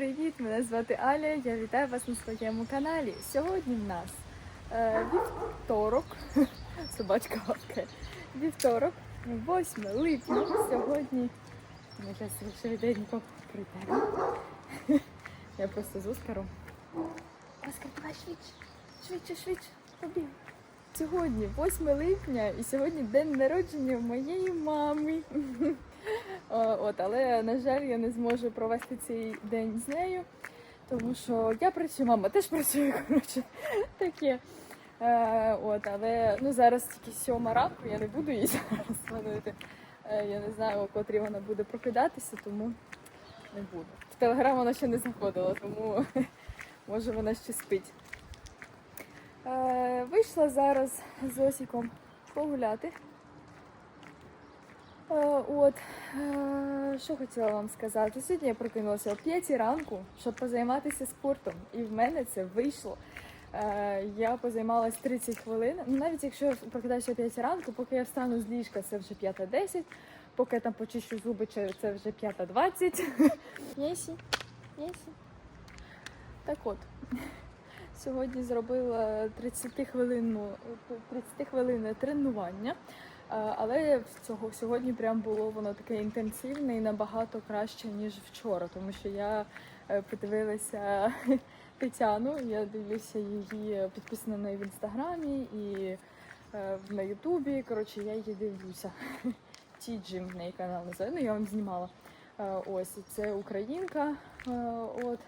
привіт! Мене звати Аля. Я вітаю вас на своєму каналі. Сьогодні в нас е, вівторок. Собачка гавкає. Вівторок, 8 липня. Сьогодні зараз швиденько прийдемо. Я просто з Оскаром. Оскар, давай швидше, швидше, швидше, побіг. Сьогодні 8 липня і сьогодні день народження моєї мами. О, От, але на жаль, я не зможу провести цей день з нею, тому що я працюю, мама теж працює, коротше, таке. Е, от, але ну, зараз тільки сьома ранку, я не буду її зараз дзвонити. Е, я не знаю, о котрій вона буде прокидатися, тому не буду. В телеграм вона ще не заходила, тому може вона ще спить. Е, вийшла зараз з Осіком погуляти. Е, От, е, що хотіла вам сказати. Сьогодні я прокинулася о 5 ранку, щоб позайматися спортом. І в мене це вийшло. Е, Я позаймалась 30 хвилин. Ну, Навіть якщо я прокидаюся о 5 ранку, поки я встану з ліжка, це вже 5.10, поки я там почищу зуби, це вже 5.20. Єсі, єсі. Так от, сьогодні зробила 30 хвилинну 30 хвилин тренування. Але цього сьогодні прям було воно таке інтенсивне і набагато краще, ніж вчора, тому що я е, подивилася Тетяну, я дивлюся її підписана на неї в інстаграмі і е, на Ютубі. Коротше, я її дивлюся. Тіджим в неї канал називає, ну я вам знімала. Е, Ось це українка. е, От.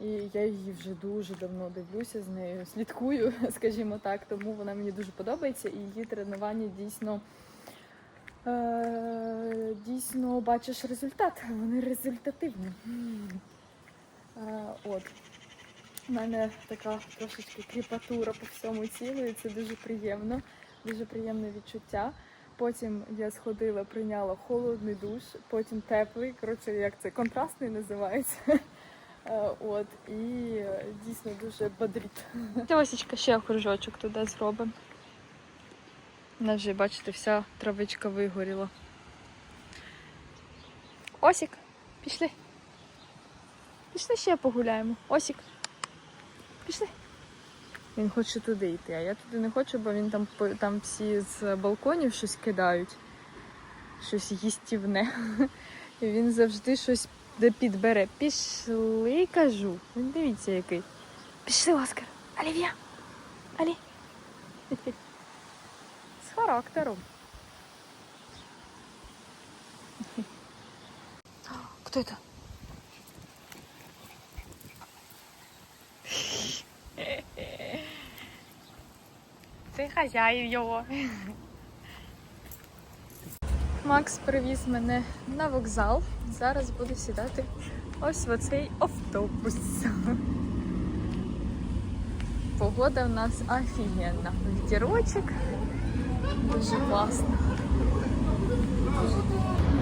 І я її вже дуже давно дивлюся з нею, слідкую, скажімо так, тому вона мені дуже подобається, і її тренування дійсно е, дійсно бачиш результат. Вони результативні. Е, от. У мене така трошечки кріпатура по всьому тілу, і це дуже приємно, дуже приємне відчуття. Потім я сходила, прийняла холодний душ, потім теплий. Коротше, як це контрастний називається. Е, От і дійсно дуже бодрить. Осічка ще кружочок туди зробимо. Нас вже, бачите, вся травичка вигоріла. Осік, пішли. Пішли ще погуляємо. Осік. Пішли. Він хоче туди йти, а я туди не хочу, бо він там там всі з балконів щось кидають, щось їстівне. І він завжди щось де підбере. Пішли, кажу. Дивіться який. Пішли, Оскар. Олів'я. Алі. З характером. Хто це? Це хазяїв його. Макс привіз мене на вокзал. Зараз буду сідати ось в оцей автобус. Погода в нас офігенна. Вітерочок. Дуже класно.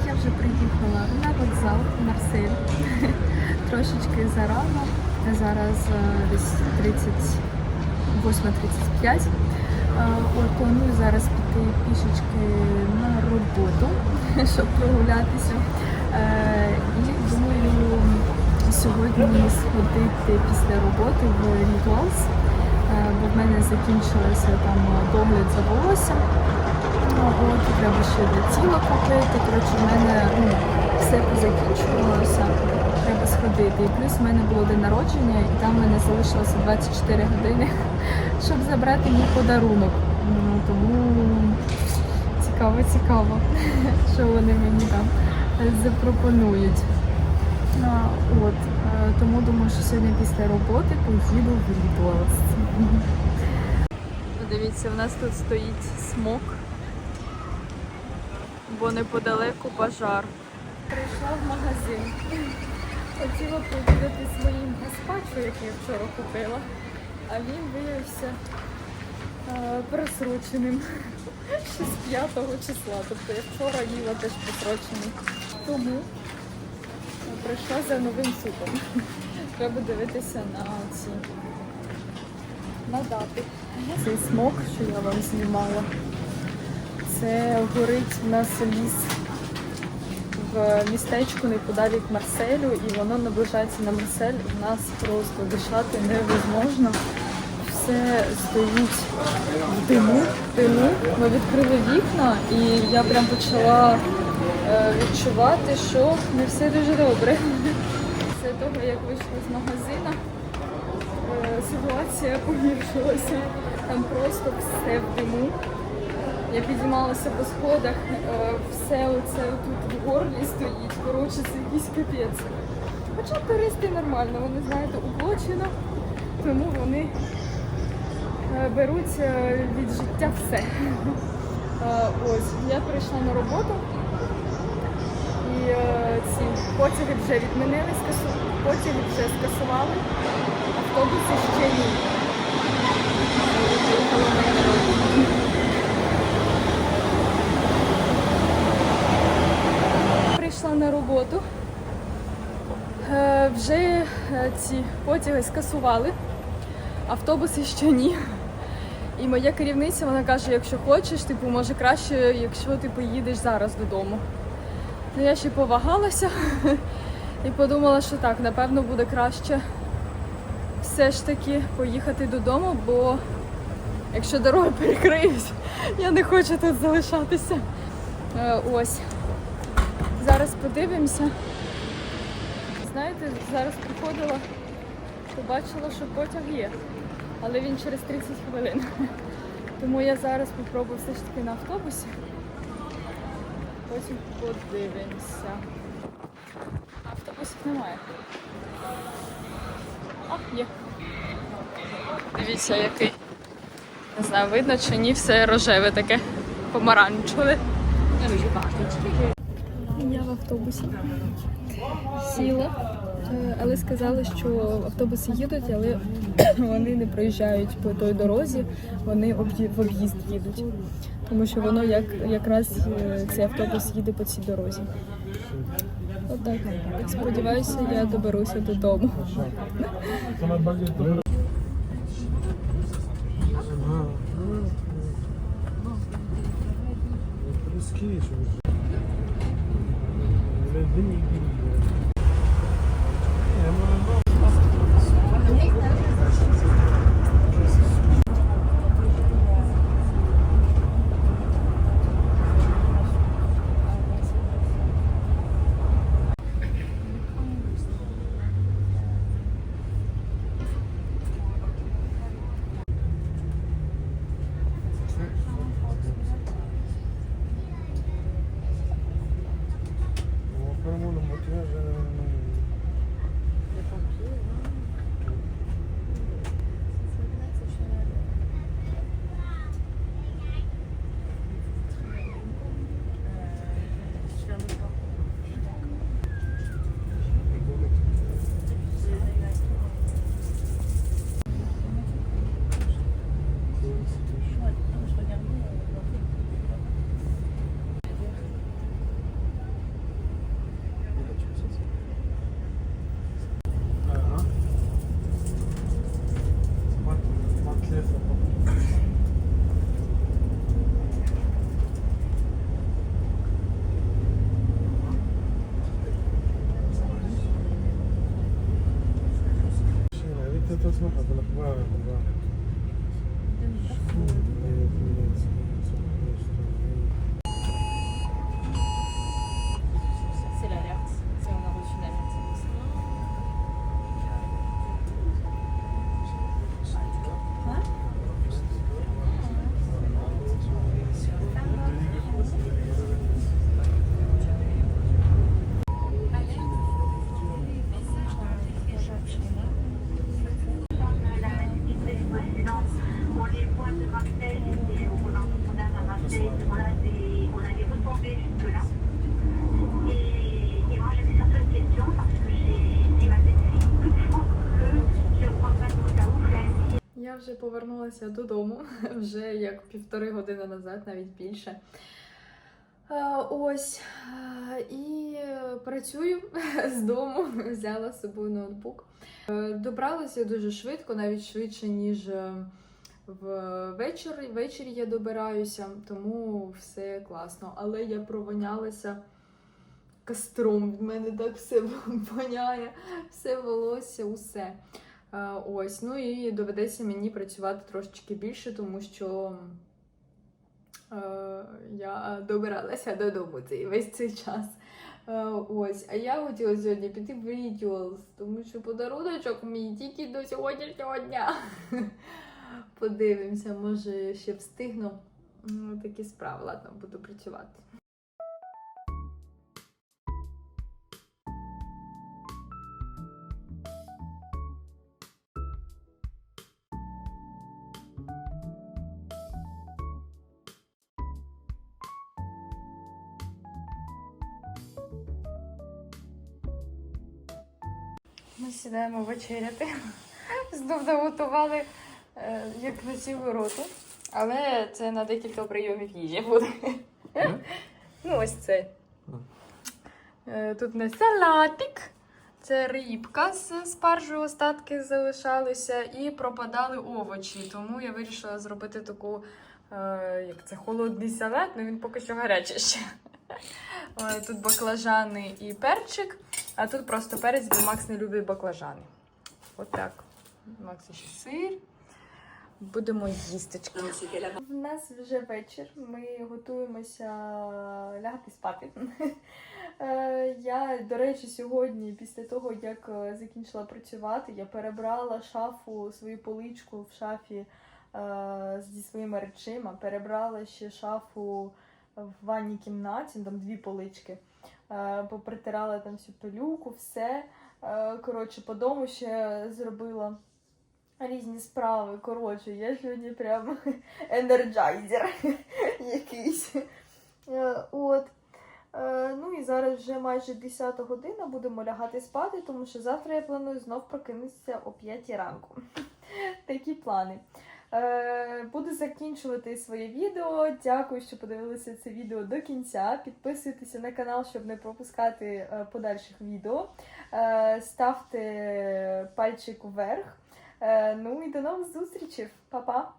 Я вже приїхала на вокзал Марсель. Трошечки зарано. Зараз е, десь 38.35. От планую зараз піти пішечки на роботу, щоб прогулятися. Е, І думаю сьогодні сходити після роботи в Rituals, е, бо в мене закінчилося там догляд за волоссям. Ну, От, треба ще для тіла купити. Коротше, в мене ну, все позакінчувалося. Треба сходити. І плюс в мене було день народження, і там в мене залишилося 24 години, щоб забрати мій подарунок. Ну, тому цікаво, цікаво, що вони мені там запропонують. А, От, е, тому думаю, що сьогодні після роботи поїду в Рідуалс. Подивіться, в нас тут стоїть смок, бо неподалеку пожар. Прийшла в магазин. Хотіла повідати своїм гаспачо, який я вчора купила, а він виявився е, просроченим ще з 5 числа. Тобто я вчора їла теж просрочений. Тому е, прийшла за новим супом. Треба дивитися на ці на дати. Цей смок, що я вам знімала. Це горить у нас ліс в містечку неподалік Марселю, і воно наближається на Марсель. У нас просто дишати невозможно. Все стоїть в диму. диму. Ми відкрили вікна, і я прям почала е, відчувати, що не все дуже добре. Після того, як вийшла з магазину, е, ситуація погіршилася. Там просто все в диму. Я підіймалася по сходах, е, все оце тут в горлі стоїть. Коротше, це якийсь капець. Хоча туристи нормально, вони знаєте, уплочено, тому вони е, беруть е, від життя все. Ось, я прийшла на роботу і ці потяги вже відмінили, потяги вже скасували, автобуси ще ні. На роботу. Е, Вже е, ці потяги скасували, автобуси ще ні. І моя керівниця вона каже, якщо хочеш, типу, може краще, якщо ти поїдеш зараз додому. Ну я ще повагалася і подумала, що так, напевно, буде краще все ж таки поїхати додому, бо якщо дороги перекриють, я не хочу тут залишатися. Е, Ось. Зараз подивимося. Знаєте, зараз приходила, побачила, що потяг є, але він через 30 хвилин. Тому я зараз попробую все ж таки на автобусі. Потім подивимося. Автобусів немає. А, є. Дивіться, який. Не знаю, видно чи ні, все рожеве таке, помаранчеве. Автобусі сіла, е, але сказали, що автобуси їдуть, але вони не проїжджають по той дорозі, вони в об'їзд їдуть. Тому що воно як, якраз е, цей автобус їде по цій дорозі. Отак. Сподіваюся, я доберуся додому. görevle ilgili Oğlum oğlum. это возможно, было Я вже повернулася додому, вже як півтори години назад, навіть більше. Е, Ось е, і працюю з дому, взяла з собою ноутбук. Е, Добралася дуже швидко, навіть швидше, ніж ввечері. Ввечері я добираюся, тому все класно. Але я провонялася костром. Від мене так все воняє, все волосся, усе. Е, Ось, ну і доведеться мені працювати трошечки більше, тому що е, я добиралася додому цей весь цей час. Е, Ось, а я хотіла сьогодні піти в Rituals, тому що подаруночок мій тільки до сьогоднішнього дня. Подивимося, може ще встигну. Ну, такі справи, ладно, буду працювати. Ми сідаємо вечеряти. Знов наготували е, як на цілу роту. Але це на декілька прийомів їжі буде. Ну, ось це. Е, Тут не салатик. Це рибка з спаржею остатки залишалися і пропадали овочі. Тому я вирішила зробити таку, е, як це, холодний салат, але він поки що гарячий ще. Тут баклажани і перчик, а тут просто перець, бо Макс не любить баклажани. Отак. Макс ще сир. Будемо їсточки. В нас вже вечір. Ми готуємося лягати спати. Е, Я, до речі, сьогодні, після того, як е, закінчила працювати, я перебрала шафу, свою поличку в шафі е, зі своїми речима, перебрала ще шафу в ванній кімнаті, там дві полички. Е, Попритирала там всю пилюку, все. Е, Коротше, по дому ще зробила різні справи. Коротше, я сьогодні прям енерджайзер якийсь. Е, От. Ну і зараз вже майже 10 година будемо лягати спати, тому що завтра я планую знов прокинутися о 5 ранку. Такі плани. Е, Буду закінчувати своє відео. Дякую, що подивилися це відео до кінця. Підписуйтеся на канал, щоб не пропускати е, подальших відео. Е, Ставте пальчик вверх. Ну і до нових зустрічей. Па-па!